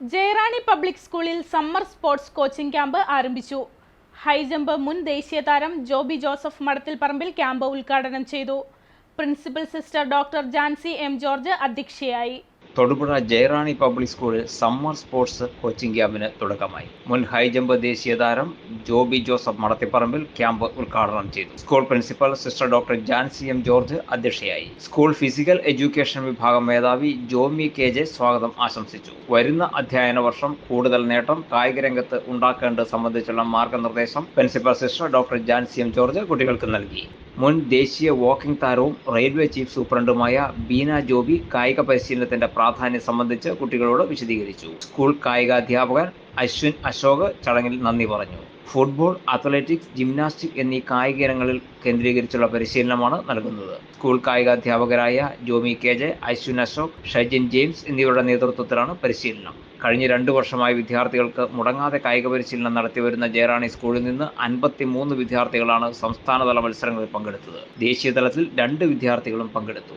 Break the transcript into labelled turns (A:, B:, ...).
A: Jayarani public സ്കൂളിൽ summer sports coaching camp ആരംഭിച്ചു. High jump മുൻ ദേശീയ താരം ജോബി ജോസഫ് മടത്തിൽ പറമ്പിൽ ക്യാമ്പ് ഉദ്ഘാടനം ചെയ്തു. Principal sister doctor Jancy M George അധ്യക്ഷയായി.
B: തൊടുപുഴ ജയറാണി പബ്ലിക് സ്കൂളിൽ സമ്മർ സ്പോർട്സ് കോച്ചിംഗ് ക്യാമ്പിന് തുടക്കമായി. മുൻ ഹൈജമ്പ് ദേശീയ താരം ജോബി ജോസഫ് മടത്തിപ്പറമ്പിൽ ക്യാമ്പ് ഉദ്ഘാടനം ചെയ്തു. School principal sister doctor Jancy M George അധ്യക്ഷയായി. സ്കൂൾ ഫിസിക്കൽ എഡ്യൂക്കേഷൻ വിഭാഗം മേധാവി ജോമി കെ ജെ സ്വാഗതം ആശംസിച്ചു. വരുന്ന അധ്യയന വർഷം കൂടുതൽ നേട്ടം കായിക രംഗത്ത് ഉണ്ടാക്കേണ്ടത് സംബന്ധിച്ചുള്ള മാർഗനിർദ്ദേശം principal sister doctor Jancy M George കുട്ടികൾക്ക് നൽകി. മുൻ ദേശീയ വാക്കിംഗ് താരവും റെയിൽവേ ചീഫ് സൂപ്രണ്ടുമായ ബീന ജോബി കായിക പരിശീലനത്തിന്റെ പ്രാധാന്യം സംബന്ധിച്ച് കുട്ടികളോട് വിശദീകരിച്ചു. സ്കൂൾ കായികാധ്യാപകൻ അശ്വിൻ അശോക് ചടങ്ങിൽ നന്ദി പറഞ്ഞു. ഫുട്ബോൾ അത്ലറ്റിക്സ് ജിംനാസ്റ്റിക് എന്നീ കായിക ഇനങ്ങളിൽ കേന്ദ്രീകരിച്ചുള്ള പരിശീലനമാണ് നൽകുന്നത്. School കായികാധ്യാപകരായ Jomy K J Ashwin Ashok Shajin James എന്നിവരുടെ നേതൃത്വത്തിലാണ് പരിശീലനം. കഴിഞ്ഞ രണ്ടു വർഷമായി വിദ്യാർത്ഥികൾക്ക് മുടങ്ങാതെ കായിക പരിശീലനം നടത്തിവരുന്ന ജയറാണി സ്കൂളിൽ നിന്ന് അൻപത്തി മൂന്ന് വിദ്യാർത്ഥികളാണ് സംസ്ഥാനതല മത്സരങ്ങളിൽ പങ്കെടുത്തത്. ദേശീയതലത്തിൽ രണ്ട് വിദ്യാർത്ഥികളും പങ്കെടുത്തു.